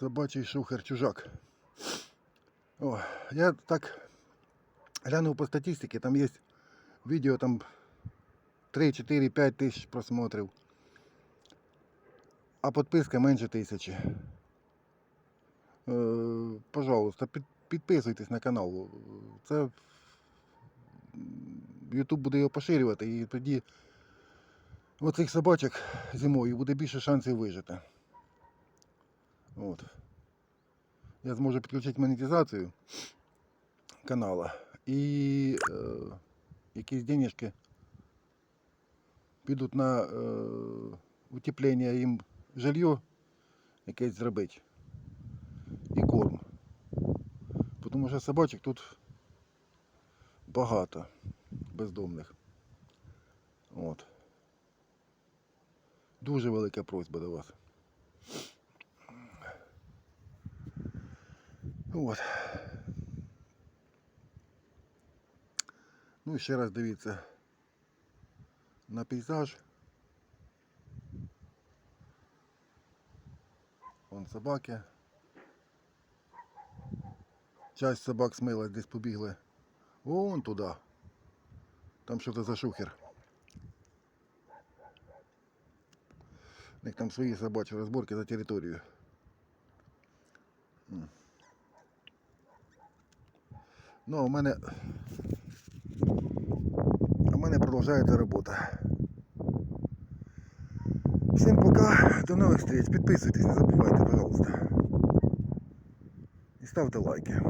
Собачий шухер чужак. О, я так глянув по статистиці, там є відео там 3, 4, 5 тисяч просмотрів. А підписка менше тисячі. Е, пожалуйста, під, підписуйтесь на канал. Це YouTube буде його поширювати і тоді оцих собачок зимою буде більше шансів вижити. От. Я зможу підключити монетизацію канала і е, якісь денежки підуть на е, утеплення їм жилье якесь зробити і корм. Тому що собачок тут багато бездомних. От. Дуже велика просьба до вас. От. Ну і ще раз дивіться на пейзаж. Вон собаки. Часть собак смилась, десь побігли. Вон туди. Там що то за шухер. У них там свої собачі розборки за територію. Ну, а у мене. А у мене продовжується робота. Всім пока, до нових встреч. Підписуйтесь, не забувайте, пожалуйста. І ставте лайки.